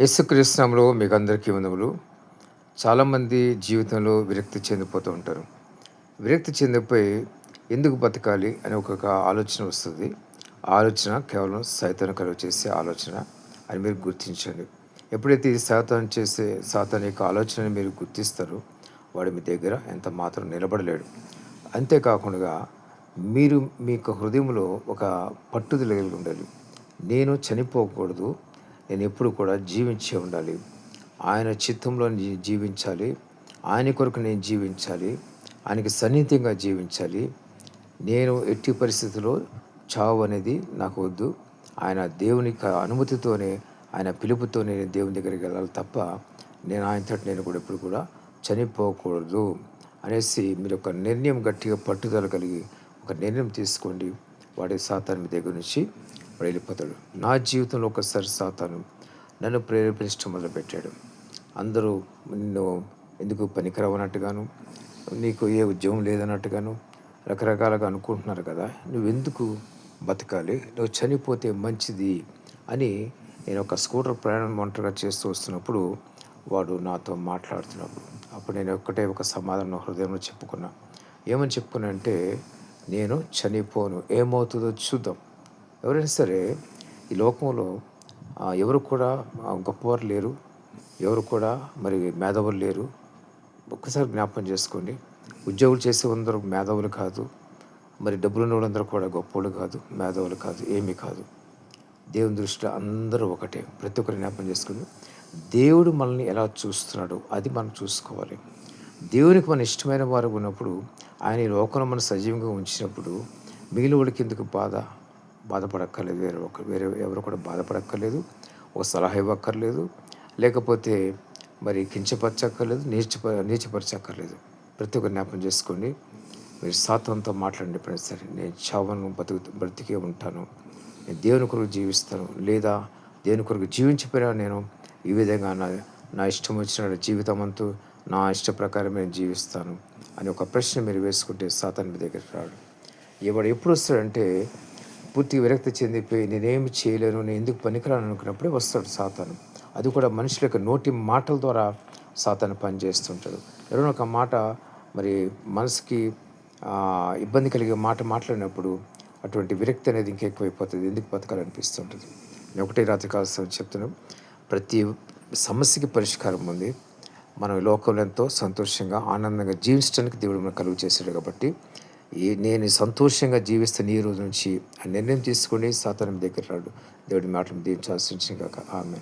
యేసుక్రీస్తునామలో మీకు అందరికీ వందములు. చాలామంది జీవితంలో విరక్తి చెందిపోతూ ఉంటారు. విరక్తి చెందిపోయి ఎందుకు బతకాలి అని ఒక ఆలోచన వస్తుంది. ఆలోచన కేవలం సైతాన్ని కలుగు చేసే ఆలోచన అని మీరు గుర్తించండి. ఎప్పుడైతే ఈ సాతాన్ చేసే సాతాన్ యొక్క ఆలోచనని మీరు గుర్తిస్తారో వాడు మీ దగ్గర ఎంత మాత్రం నిలబడలేడు. అంతేకాకుండా మీరు మీ యొక్క హృదయంలో ఒక పట్టుదల కలిగి ఉండాలి. నేను చనిపోకూడదు నేను ఎప్పుడు కూడా జీవించే ఉండాలి. ఆయన చిత్తంలో జీవించాలి. ఆయన కొరకు నేను జీవించాలి. ఆయనకి సన్నిహితంగా జీవించాలి. నేను ఎట్టి పరిస్థితుల్లో చావు అనేది నాకు వద్దు. ఆయన దేవుని అనుమతితోనే ఆయన పిలుపుతోనే నేను దేవుని దగ్గరికి వెళ్ళాలి తప్ప నేను ఆయనతో నేను కూడా ఎప్పుడు కూడా చనిపోకూడదు అనేసి మీరు ఒక నిర్ణయం గట్టిగా పట్టుదల కలిగి ఒక నిర్ణయం తీసుకోండి. వాడి సాతాను మీ దగ్గర నుంచి వెళ్ళిపోతాడు నా జీవితంలో ఒకసారి సాతాను నన్ను ప్రేరేపించడం మొదలుపెట్టాడు. అందరూ నిన్ను ఎందుకు పనికిరవనట్టుగాను నీకు ఏ ఉద్యోగం లేదన్నట్టుగాను రకరకాలుగా అనుకుంటున్నారు కదా నువ్వెందుకు బతకాలి? నువ్వు చనిపోతే మంచిది అని నేను ఒక స్కూటర్ ప్రయాణం ఒంటరిగా చేస్తూ వస్తున్నప్పుడు వాడు నాతో మాట్లాడుతున్నప్పుడు అప్పుడు నేను ఒక్కటే ఒక సమాధానం హృదయంలో చెప్పుకున్నా. ఏమని చెప్పుకున్నా అంటే నేను చనిపోను. ఏమవుతుందో చూద్దాం. ఎవరైనా సరే ఈ లోకంలో ఎవరు కూడా గొప్పవారు లేరు. ఎవరు కూడా మరి మేధావులు లేరు. ఒక్కసారి జ్ఞాపకం చేసుకోండి. ఉద్యోగులు చేసే అందరూ మేధావులు కాదు. మరి డబ్బులున్న వాళ్ళందరూ కూడా గొప్పవాళ్ళు కాదు మేధావులు కాదు ఏమీ కాదు. దేవుని దృష్టిలో అందరూ ఒకటే. ప్రతి ఒక్కరు జ్ఞాపకం చేసుకుని దేవుడు మనల్ని ఎలా చూస్తున్నాడో అది మనం చూసుకోవాలి. దేవునికి మన ఇష్టమైన వారు ఉన్నప్పుడు ఆయన ఈ లోకంలో మనం సజీవంగా ఉంచినప్పుడు మిగిలిన వాళ్ళకి ఎందుకు బాధ? బాధపడక్కర్లేదు. వేరే ఒక వేరే ఎవరు కూడా బాధపడక్కర్లేదు. ఒక సలహా ఇవ్వక్కర్లేదు. లేకపోతే మరి కించపరచక్కర్లేదు నీచప నీచపరచక్కర్లేదు. ప్రతి ఒక్క జ్ఞాపకం చేసుకోండి. మీరు సాతంతో మాట్లాడండి ఎప్పుడైనా సరే నేను చావను బతుకు బ్రతికే ఉంటాను. నేను దేవుని కొరకు జీవిస్తాను. లేదా దేవుని కొరకు జీవించిపోయినా నేను ఈ విధంగా నా నా ఇష్టం వచ్చిన జీవితం అంతా నా ఇష్ట ప్రకారం నేను జీవిస్తాను. అని ఒక ప్రశ్న మీరు వేసుకుంటే సాతాన్ మీ దగ్గరికి రాడు. ఎవడు ఎప్పుడు వస్తాడంటే పూర్తిగా విరక్తి చెందిపోయి నేనేమి చేయలేను నేను ఎందుకు పనికిరాను అనుకున్నప్పుడే వస్తాడు సాతాను. అది కూడా మనుషుల యొక్క నోటి మాటల ద్వారా సాతాను పనిచేస్తుంటాడు. ఎవరైనా ఒక మాట మరి మనసుకి ఇబ్బంది కలిగే మాట మాట్లాడినప్పుడు అటువంటి విరక్తి అనేది ఇంకెక్కువైపోతుంది. ఎందుకు బతకాలనిపిస్తుంటుంది? నేను ఒకటే రాత్రి కాల్సిన చెప్తున్నాను. ప్రతి సమస్యకి పరిష్కారం ఉంది. మనం లోకంలో ఎంతో సంతోషంగా ఆనందంగా జీవించడానికి దేవుడు మనకు కలుగు చేశాడు కాబట్టి ఈ నేను సంతోషంగా జీవిస్తాను ఈ రోజు నుంచి ఆ నిర్ణయం తీసుకొని సాతానం దగ్గర రాడు. దేవుడి మాటలు దీవించాల్సి కాక ఆమె